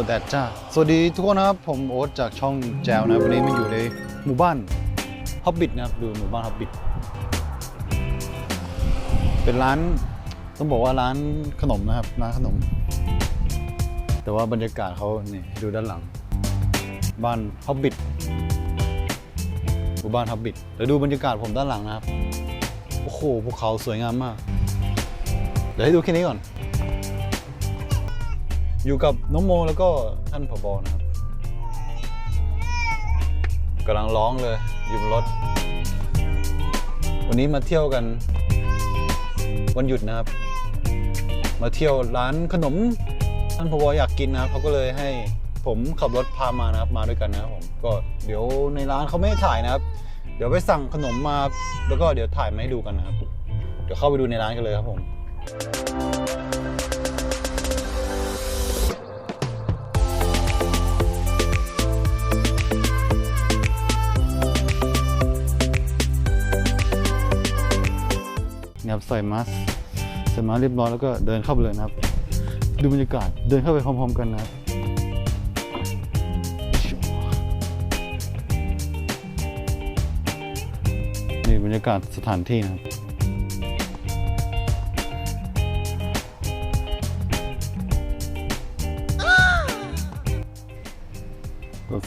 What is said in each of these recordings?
อ้แดดจ้าสวัสดีทุกคนนะครับ ผมโอ๊ตจากช่องแจวนะ วันนี้มาอยู่ในหมู่บ้านฮอบบิทนะครับ ดูหมู่บ้านฮอบบิทเป็นร้านต้องบอกว่าร้านขนมนะครับ ร้านขนม แต่ว่าบรรยากาศเขานี่ดูด้านหลัง บ้านฮอบบิทหมู่บ้านฮอบบิทแล้วดูบรรยากาศผมด้านหลังนะครับ โอ้โห ภูเขาสวยงามมาก เดี๋ยวให้ดูแค่นี้ก่อน อยู่กับน้องโมแล้วก็ท่านผบนะครับกำลังร้องเลยอยู่บนรถ วันนี้มาเที่ยวกันวันหยุดนะครับ มาเที่ยวร้านขนมท่านผบอยากกินนะครับเขาก็เลยให้ผมขับรถพามานะครับมาด้วยกันนะครับผมก็เดี๋ยวในร้านเขาไม่ให้ถ่ายนะครับ เดี๋ยวไปสั่งขนมมาแล้วก็เดี๋ยวถ่ายมาให้ดูกันนะครับ เดี๋ยวเข้าไปดูในร้านกันเลยครับผม นี่ยครับใส่มาสก์ใส่มาสเรียบร้อยแล้วก็เดินเข้าไปเลยนะครับ ดูบรรยากาศเดินเข้าไปพร้อม ๆ กันนะครับนี่บรรยากาศสถานที่นะครับ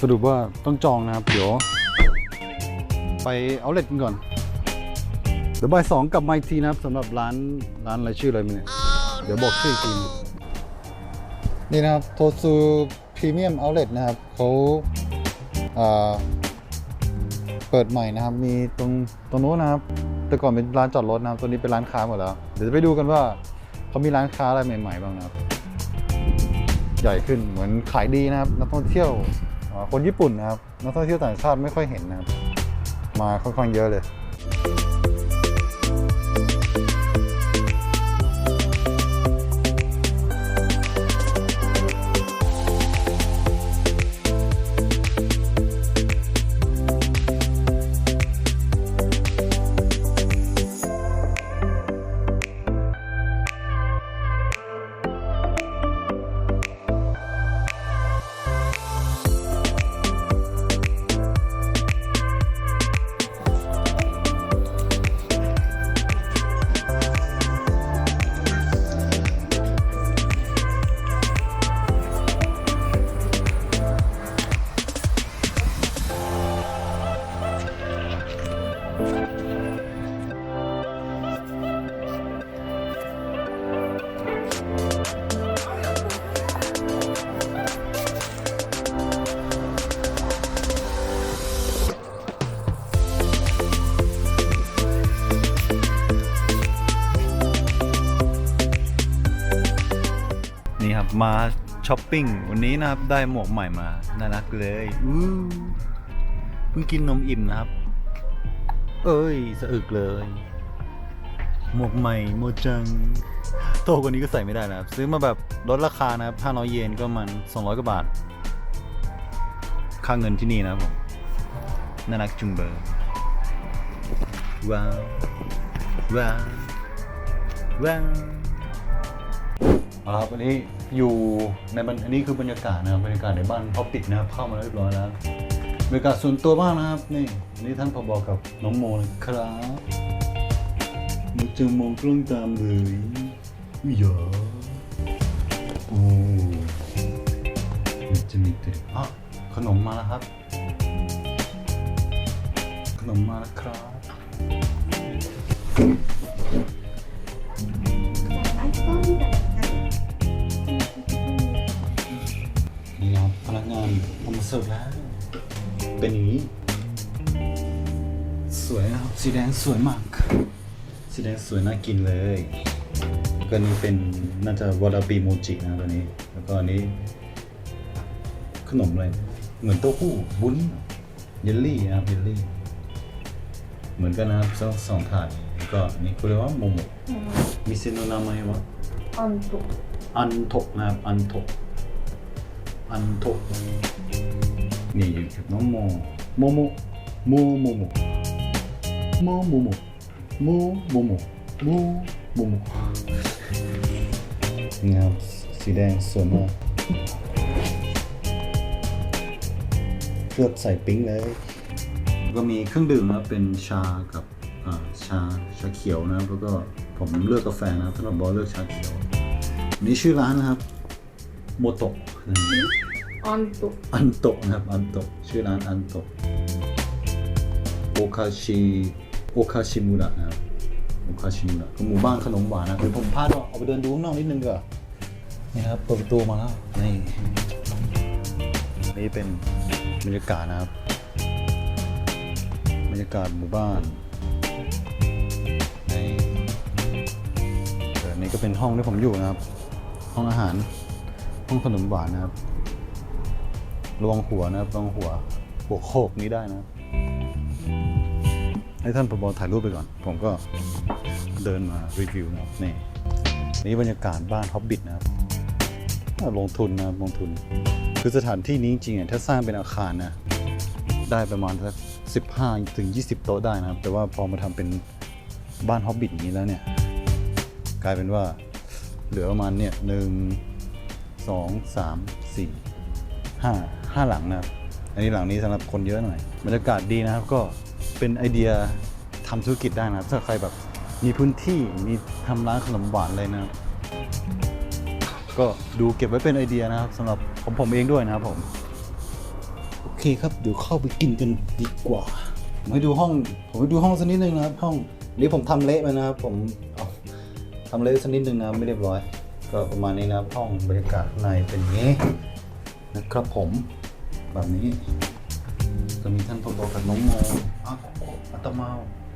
สรุปว่าต้องจองนะครับ เดี๋ยว ไปเอาเล็ตกันก่อน เดี๋ยวบ่ายสองกลับมาอีกทีนะครับสำหรับร้านร้านอะไรชื่ออะไรมั้ยเนี่ย เดี๋ยวบอกชื่ออีกทีนึงนี่นะครับโทซูพรีเมียมเอาเล t นะครับเขาเปิดใหม่นะครับ มีตรงตรงนู้นนะครับ แต่ก่อนเป็นร้านจอดรถนะครับตอนนี้เป็นร้านค้าหมดแล้ว เดี๋ยวจะไปดูกันว่าเขามีร้านค้าอะไรใหม่ๆบ้างนะครับ ใหญ่ขึ้นเหมือนขายดีนะครับ นักท่องเที่ยวคนญี่ปุ่นนะครับ นักท่องเที่ยวต่างชาติไม่ค่อยเห็นนะครับ มาค่อนข้างเยอะเลย มาช้อปปิ้งวันนี้นะครับได้หมวกใหม่มาน่ารักเลยอู้เพิ่งกินนมอิ่มนะครับ เอ้ยสะอึกเลย หมวกใหม่โมจังโตกว่านี้ก็ใส่ไม่ได้นะครับ ซื้อมาแบบลดราคานะครับ500เยนก็มัน 200กว่าบาท ค่าเงินที่นี่นะครับผมน่ารักจุงเบอร์ว้าวว้าวว้าวเอาละครับวันนี้ อยู่ในบรรอันนี้คือบรรยากาศนะครับบรรยากาศในบ้านพอปิดนะครับเข้ามาเรียบร้อยแล้วบรรยากาศส่วนตัวมากนะครับนี่นี่ท่านพบกับน้องโมนะครับมันจะมองกล้องตามเลยอุ้ยเหรอโอ้มันจะมีตัวอะขนมมาแล้วครับ ขนมมาแล้วครับ กงานเอามาเสิร์ฟแล้ว เป็นอย่างนี้ สวยนะครับสีแดงสวยมาก สีแดงสวยน่ากินเลยแล้วก็นี่เป็นน่าจะวาราบิโมจินะตัวนี้ แล้วก็อันนี้ ขนมอะไรเหมือนเต้าหู้บุ้นเยลลี่นะครับเยลลี่ เหมือนกันนะครับสองสองถาดแล้วก็อันนี้คุณเรียกว่าโมโมมิเซโนนามาวะอันตุอันทกนะครับอันทก อันทกนี่อยู่กับน้องโมโมโมโมโมโมโมโมโมโมโมโมโมโมโมนี่ครับสีแดงสวยมากเลือกใส่ปิ๊งเลย ก็มีเครื่องดื่มนะครับเป็นชากับอ่าชาชาเขียวนะครับแล้วก็ผมเลือกกาแฟนะครับสำหรับบอสเลือกชาเขียวอันนี้ชื่อร้านนะครับโมโตะ อันตุอันโตะนะครับอันโตะชื่อร้านอันโตะโอคาชิโอคาชิมุระนะครับโอคาชิมุระก็หมู่บ้านขนมหวานนะเดี๋ยวผมพาเราออกไปเดินดูข้างนอกนิดนึงดีกว่านี่นะครับเปิดประตูมาแล้วนี่นี่เป็นบรรยากาศนะครับบรรยากาศหมู่บ้านในเออนี่ก็เป็นห้องที่ผมอยู่นะครับ ห้องอาหาร ห้องขนมหวานนะครับระวังหัวนะครับระวังหัว หัวโขกนี้ได้นะให้ท่านผบอถ่ายรูปไปก่อน ผมก็เดินมารีวิวนะครับนี่นี่บรรยากาศบ้านฮอบบิทนะครับลงทุนนะครับลงทุน คือสถานที่นี้จริงๆอะถ้าสร้างเป็นอาคารนะ ได้ประมาณสักสิบห้าถึงยี่สิบโต๊ะได้นะครับ แต่ว่าพอมาทำเป็นบ้านฮอบบิทนี้แล้วเนี่ย กลายเป็นว่าเหลือประมาณเนี่ยหนึ่ง สองสามสี่ห้าห้าหลังนะครับ อันนี้หลังนี้สำหรับคนเยอะหน่อยบรรยากาศดีนะครับก็เป็นไอเดียทำธุรกิจได้นะครับ ถ้าใครแบบมีพื้นที่มีทำร้านขนมหวานอะไรนะครับ ก็ดูเก็บไว้เป็นไอเดียนะครับสำหรับผมผมเองด้วยนะครับผม โอเคครับเดี๋ยวเข้าไปกินกันดีกว่าผมให้ดูห้อง ผมให้ดูห้องสักนิดนึงนะครับ ห้องนี้ผมทำเละไปนะครับ ผมเอาทำเละสักนิดนึงนะไม่เรียบร้อย ก็ประมาณนี้นะครับห้องบรรยากาศในเป็นอย่างนี้นะครับผมแบบนี้จะมีท่านผบกับน้องโมอะอัตมา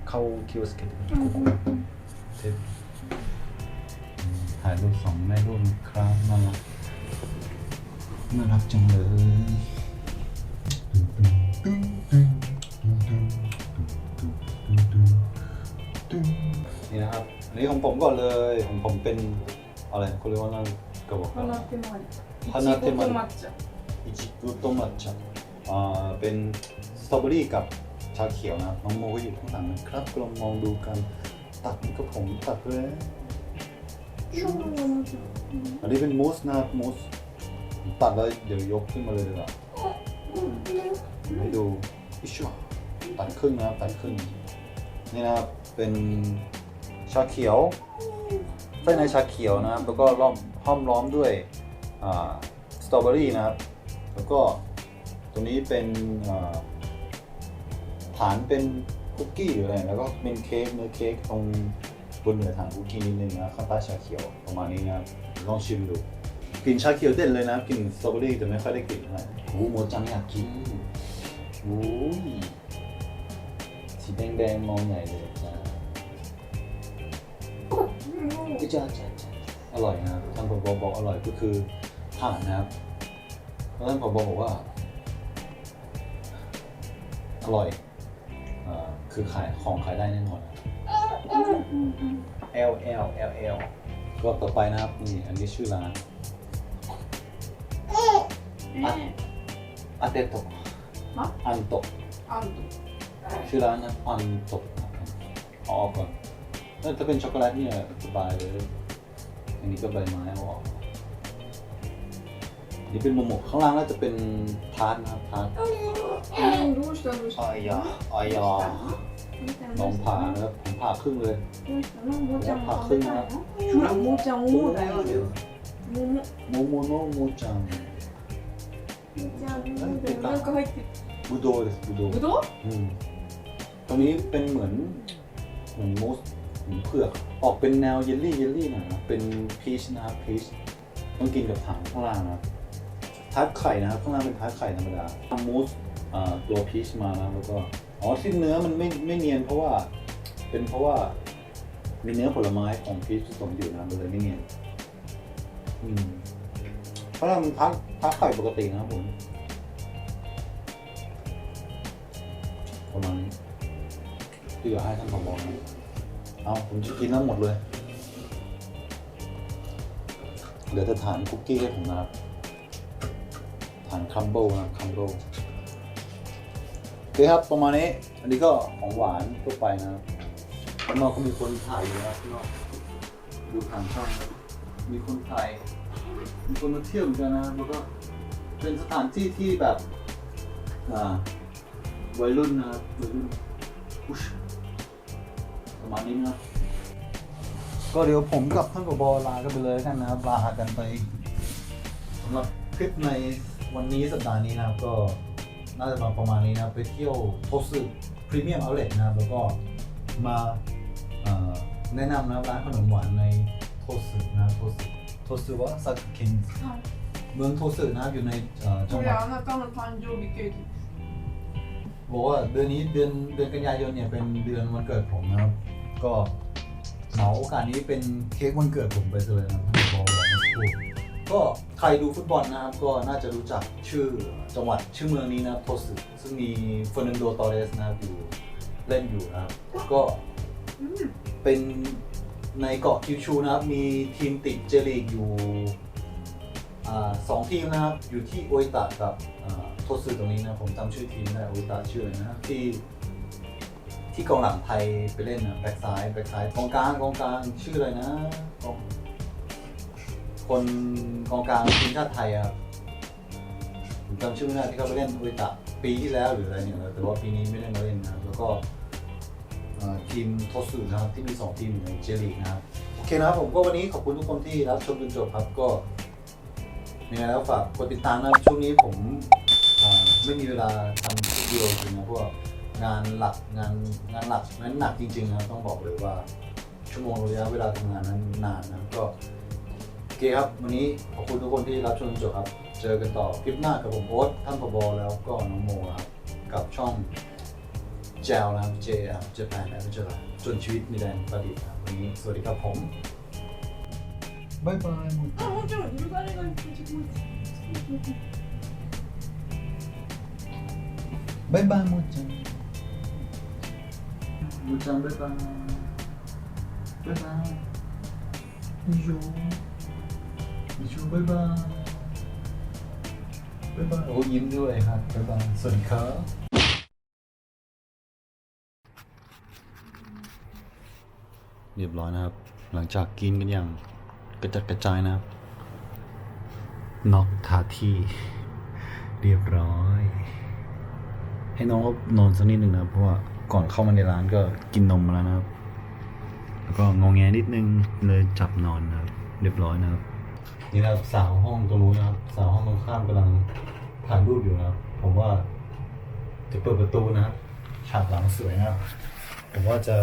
เข้าคิวสเก็ตเทปถ่ายรูปสองแม่รูปครับน่ารักน่ารักจังเลยนี่นะครับอันนี้ของผมก่อนเลยของผมเป็น อะไรเขาเรียกว่านั่นกระบอก 花手まりい花手ちごまりと抹茶 อิจิกุโตมัทฉะอ่าเป็นสตรอเบอรี่กับชาเขียวนะครับน้องโมก็อยู่ข้างหลังนะครับลองมองดูกัน ตัดนี่ก็ผมตัดเลยอันนี้เป็นมูสนะครับมูสผมตัดแล้วเดี๋ยวยกขึ้นมาเลยดีกว่าให้ดูอิชวตัดครึ่งนะครับตัดครึ่ง นี่นะครับ เป็นชาเขียวไ ส้ในชาเขียวนะครับ แล้วก็ล้อมห้อมล้อมด้วยอ่าสตรอเบอรี่นะครับ แล้วก็ตัวนี้เป็นอ่าฐานเป็นคุกกี้หรืออะไร แล้วก็เป็นเค้กเนื้อเค้กตรงบนเหนือฐานคุกกี้นิดนึงนะข้างใต้ชาเขียวประมาณนี้นะครับลองชิมดูกลิ่นชาเขียวเด่นเลยนะครับกลิ่นสตรอเบอรี่แต่ไม่ค่อยได้กลิ่นเท่าไหร่โอ้โหโมจังอยากกินโอ้ยสีแดงๆมองใหญ่เลย ใช่ใช่อร่อยนะทางผมบอกบอกอร่อยก็คือผ่านนะครับเพราะฉะนั้นผบบอกว่า อร่อยอคือขายของขายได้แน่นอน L L L L รอบต่อไปนะครับนี่อันนี้ชื่อร้านอันเตโตอันโตอันชื่อร้านนะอันโตะเอาออกก่อน ถ้าถ้าเป็นช็อกโกแลตเนี่ยสบายเลย อันนี้ก็ใบไม้เอาออกนี่เป็นโมโมะข้างล่างน่าจะเป็นทาร์ตนะครับทาร์ต 어, 너무 맛있 다, 너무 맛있 다. ออยอออยอ 맛 있, ลอง.ผ่านะครับผ่าครึ่งเลย 맛있 다. 난 모짜모 밥 먹 나? 주랑 모짜모 먹어 요. 모모 โมโมโนโมจัง 모짜모 먹어 요. 됐 다. 이거 할 게. บูโดบูโด 무더 워? อืตรงนี้เป็นเหมือนเหมือนมูส หมูเผือก ออกเป็นแนวเยลลี่เยลลี่หน่อยนะเป็นพีชนะครับพีชต้องกินกับถังข้างล่างนะครับทาร์ตไข่นะครับข้างล่างเป็นทาร์ตไข่ธรรมดาทำมูสตัวพีชมานะแล้วก็อ๋อที่เนื้อมันไม่ไม่เนียนเพราะว่าเป็นเพราะว่ามีเนื้อผลไม้ของพีชผสมอยู่นะมันเลยไม่เนียนอืมเพราะเรามันพักพักไข่ปกตินะครับผมประมาณนี้ที่เหลือให้ท่านผบนะ เอาผมจะกินทั้งหมดเลย เหลือแต่ฐานคุกกี้ให้ผมนะครับ ฐานคัมเบิลนะคัมเบิลโอเคครับประมาณนี้ อันนี้ก็ของหวานทั่วไปนะครับข้างนอกก็มีคนถ่ายอยู่นะข้างนอกดูผ่านช่องนะมีคนถ่ายมีคนมาเที่ยวเหมือนกันนะแล้วก็เป็นสถานที่ที่แบบ อ่าวัยรุ่นนะครับวัยรุ่น มาณนี้นะก็เดี๋ยวผมกับท่านกบลากันไปเลยกันนะครับลากันไปสำหรับคลิปในวันนี้สัปดาห์นี้นะครับ ก็น่าจะประมาณนี้นะไปเที่ยวโทสึพรีเมียมเอาเลทนะแล้วก็มาแนะนำนะร้านขนมหวานในโทสึนะโทสึโทสึวะซักคิคนเมืองโทสึนะอยู่ในจังหวัดบอกว่าเดือนนี้เดือนเดือนกันยายนเนี่ยเป็นเดือนวันเกิดผมนะครับ ก็เหมาโอกาสนี้เป็นเค้กวันเกิดผมไปเลยนะครับท่านผบอกมาสักครู่ก็ใครดูฟุตบอลนะครับก็น่าจะรู้จักชื่อจังหวัดชื่อเมืองนี้นะครับโทสึซึ่งมีเฟอร์นันโดตอเรสนะครับอยู่เล่นอยู่นะครับ ก็เป็นในเกาะคิวชูนะครับ มีทีมติดเจลีกอยู่อาสองทีมนะครับ อยู่ที่โออิตะกับอ่าโทสึตรงนี้นะผมจำชื่อทีมไม่ได้โออิตะชื่ออะไรนะที่ ที่กองหลังไทยไปเล่นนะแบ็กซ้ายแบ็กซ้ายกองกลางกองกลางชื่ออะไรนะกองคนกองกลางทีมชาติไทยอะครับผมจำชื่อไม่ได้ที่เขาไปเล่นออิตะปีที่แล้วหรืออะไรเนี่ยแต่ว่าปีนี้ไม่ได้มาเล่นนะครับแล้วก็เอ่อทีมโทสึนะครับที่มี2ทีมอยู่ในเจลีกนะครับโอเคนะครับผมก็วันนี้ขอบคุณทุกคนที่รับชมจนจบครับก็ยังไงแล้วฝากกดติดตามนะครับช่วงนี้ผม อ่าไม่มีเวลาทำวิดีโอจริงนะเพราะว่า งานหลักงานงานหลักนั้นหนักจริงๆนะต้องบอกเลยว่า ชั่วโมงระยะเวลาทำงานนั้นนานนะก็โอเคครับ วันนี้ขอบคุณทุกคนที่รับชมจนจบครับ เจอกันต่อคลิปหน้ากับผมโอ๊ตท่านปบแล้วก็น้องโมครับกับช่องแจวนะเจครับ J L Japan Adventure จนชีวิตมีแรงประดิษฐ์ครับวันนี้สวัสดีครับผมบายบายหมด 아, 혼자 일과 내가 지금 บายบายมด มูจังบายบายบายบายนิโยนิโยบายบายบายบายโอ้ยิ้มด้วยครับบายบายสวัสดีครับเรียบร้อยนะครับ หลังจากกินกันอย่างกระจัดกระจายนะครับน็อกทาที่เรียบร้อย ให้น้องเขานอนสักนิดหนึ่งนะครับเพราะว่า ก่อนเข้ามาในร้านก็กินนมมาแล้วนะครับ แล้วก็งองแงนิดนึงเลยจับนอนนะครับ เรียบร้อยนะครับ นี่นะครับสาวห้องตรงนู้นนะครับ สาวห้องตรงข้ามกำลังถ่ายรูปอยู่นะครับ ผมว่าจะเปิดประตูนะครับฉากหลังสวยนะครับผมว่าจะ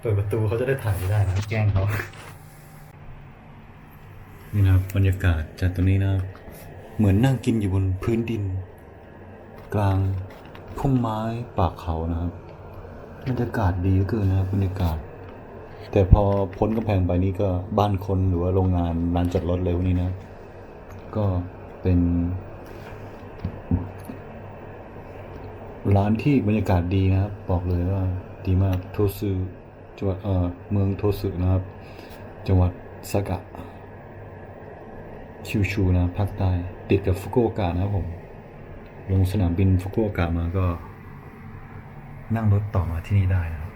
เปิดประตูเขาจะได้ถ่ายไม่ได้นะครับแกล้งเขานี่นะครับบรรยากาศจากตรงนี้นะครับเหมือนนั่งกินอยู่บนพื้นดิน กลางพุ่มไม้ป่าเขานะครับ บรรยากาศดีเหลือเกินนะครับบรรยากาศ แต่พอพ้นกำแพงไปนี่ก็บ้านคนหรือว่าโรงงานร้านจอดรถเลยพวกนี้นะ ก็เป็น ร้านที่บรรยากาศดีนะครับ บอกเลยว่า ดีมากโทสึจังหวัดเอ่อเมืองโทสึนะครับ จังหวัดสากะคิวชูนะภาคใต้ติดกับฟุกุโอกะนะครับผม ลงสนามบินฟุกุโอกะมาก็ นั่งรถต่อมาที่นี่ได้นะครับ